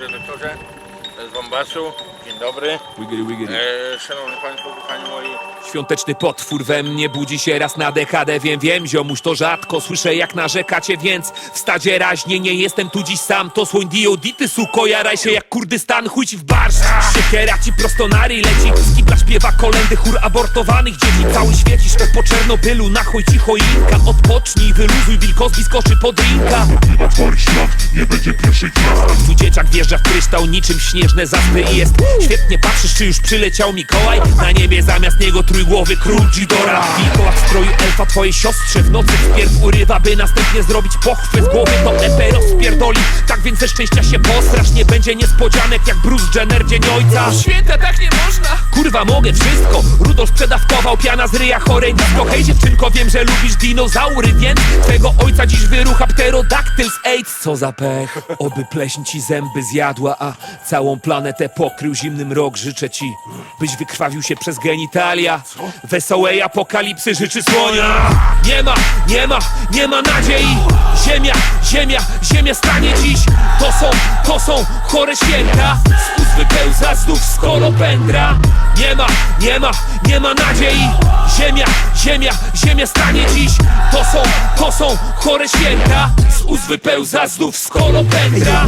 redaktorze z Wambasu. Dzień dobry. Wiggity, wiggity. E, szanowni Państwo, kochani moi. Świąteczny potwór we mnie budzi się raz na dekadę Wiem, wiem, ziomuś, to rzadko Słyszę jak narzekacie, więc w stadzie raźnie Nie jestem tu dziś sam, to słoń DOD Ty suko, jaraj się jak Kurdystan Chuj ci w barsz, siekiera ci prosto na ryj leci Skibla śpiewa kolendy, chór abortowanych dzieci Cały świecisz tak po Czernobylu Na chuj ci choinka, odpocznij, wyluzuj Wilkowski skoczy pod drinka Tu dzieciak wjeżdża w kryształ niczym śnieżne zaspy i jest. Świetnie patrzysz, czy już przyleciał Mikołaj? Na niebie zamiast niego trójgłowy król Ghidorah Wilkołak w stroju elfa twojej siostrze w nocy wpierw urywa, by następnie zrobić pochwę z głowy To EP rozpierdoli, tak więc ze szczęścia się postrasz Nie będzie niespodzianek jak Bruce Jenner dzień ojca. Święta, tak nie można! Kurwa mogę wszystko. Rudolf przedawkował piana z ryja chorej disco. Hej dziewczynko wiem, że lubisz dinozaury Więc twego ojca dziś wyrucha pterodaktyl z AIDS. Co za pech. Oby pleśń ci zęby zjadła A całą planetę pokrył zimnym rok Życzę ci byś wykrwawił się przez genitalia. Wesołej apokalipsy życzy słonia. Nie ma, nie ma, nie ma nadziei. Ziemia, ziemia, ziemia stanie dziś. To są, to są chore święta. Z wypełza znów skolopendra Nie ma, nie ma, nie ma nadziei. Ziemia, ziemia, ziemia stanie dziś. To są, to są chore święta. Z wypełza znów skolopendra